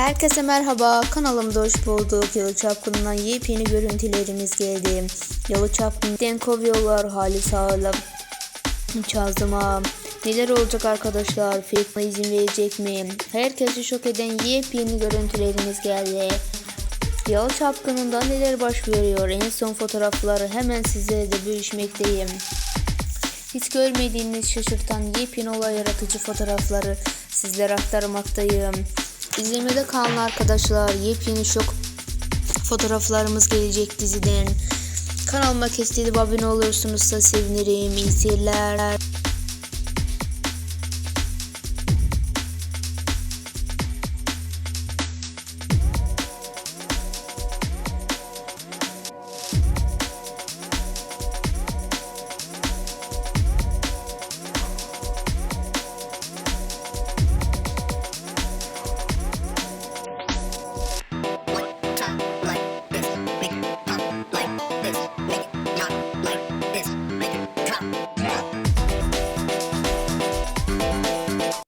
Herkese merhaba, kanalımda hoş bulduk. Yalı Çapkın'dan yepyeni görüntülerimiz geldi. Yalı Çapkın'dan kovuyorlar Halis Ağa'la. Çazıma. Neler olacak arkadaşlar? Filme izin verecek mi? Herkesi şok eden yepyeni görüntülerimiz geldi. Yalı Çapkın'dan neler baş veriyor? En son fotoğrafları hemen sizlere de bölüşmekteyim. Hiç görmediğiniz şaşırtan yepyeni olay yaratıcı fotoğrafları sizlere aktarmaktayım. İzlemede kalın arkadaşlar. Yepyeni şok fotoğraflarımız gelecek diziden. Kanalıma kesteli abone olursunuz da sevinirim. İyi seyirler.